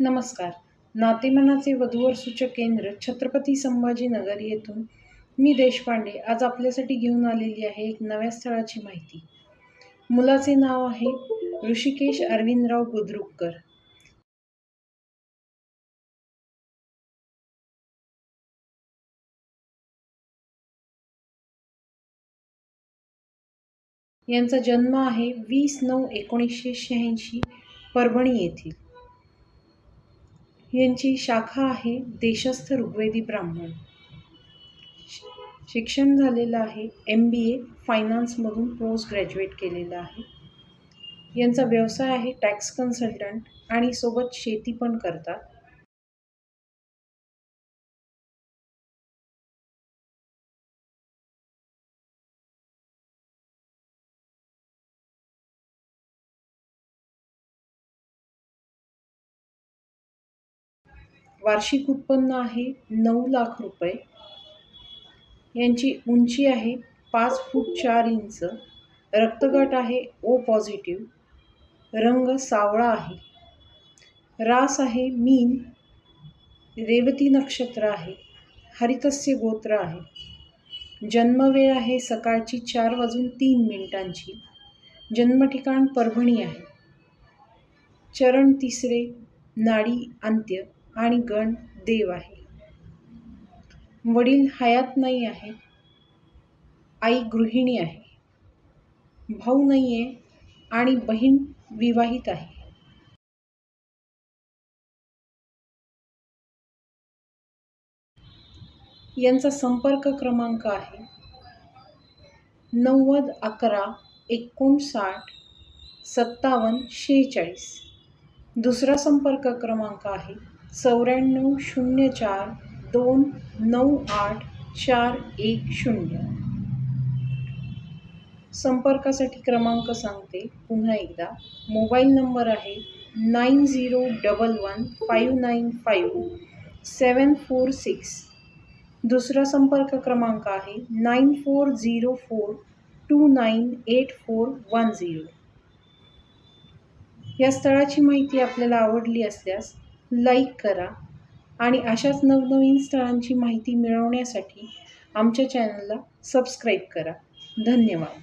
नमस्कार. नातेमनाचे वधूवर सूचक केंद्र छत्रपती संभाजीनगर येथून मी देशपांडे आज आपल्यासाठी घेऊन आलेली आहे एक नव्या स्थळाची माहिती. मुलाचे नाव आहे ऋषिकेश अरविंदराव बुद्रुककर. यांचा जन्म आहे वीस नऊ एकोणीसशे शहाऐंशी परभणी येथील. यांची शाखा आहे देशस्थ ऋग्वेदी ब्राह्मण. शिक्षण झालेलं आहे एम बी ए फायनान्समधून पोस्ट ग्रॅज्युएट केलेलं आहे. यांचा व्यवसाय आहे टॅक्स कन्सल्टंट आणि सोबत शेती पण करतात. वार्षिक उत्पन्न आहे नऊ लाख रुपये. यांची उंची आहे पाच फूट चार इंच. रक्तगट आहे ओ पॉझिटिव्ह रंग सावळा आहे. रास आहे मीन. रेवती नक्षत्र आहे. हरितस्य गोत्र आहे. जन्मवेळ आहे सकाळची चार वाजून तीन मिनिटांची. जन्मठिकाण परभणी आहे. चरण तिसरे नाडी अंत्य. आणि गण देव आहे. वडील हयात नाही आहे आई गृहिणी आहे. भाऊ नाही आहे आणि बहीण विवाहित आहे. यांचा संपर्क क्रमांक आहे नव्वद अकरा एकोणसाठ सत्तावन्न शेहेचाळीस. दुसरा संपर्क क्रमांक आहे चौऱ्याण्णव शून्य चार दोन नऊ आठ चार एक शून्य. संपर्कासाठी क्रमांक सांगते. पुन्हा एकदा. मोबाईल नंबर आहे nine zero double one five nine five seven four six. दुसरा संपर्क क्रमांक आहे nine four zero four two nine eight four one zero. या स्थळाची माहिती आपल्याला आवडली असल्यास लाईक करा आणि अशाच नवनवीन स्थळांची माहिती मिळवण्यासाठी आमच्या चॅनलला सबस्क्राईब करा. धन्यवाद.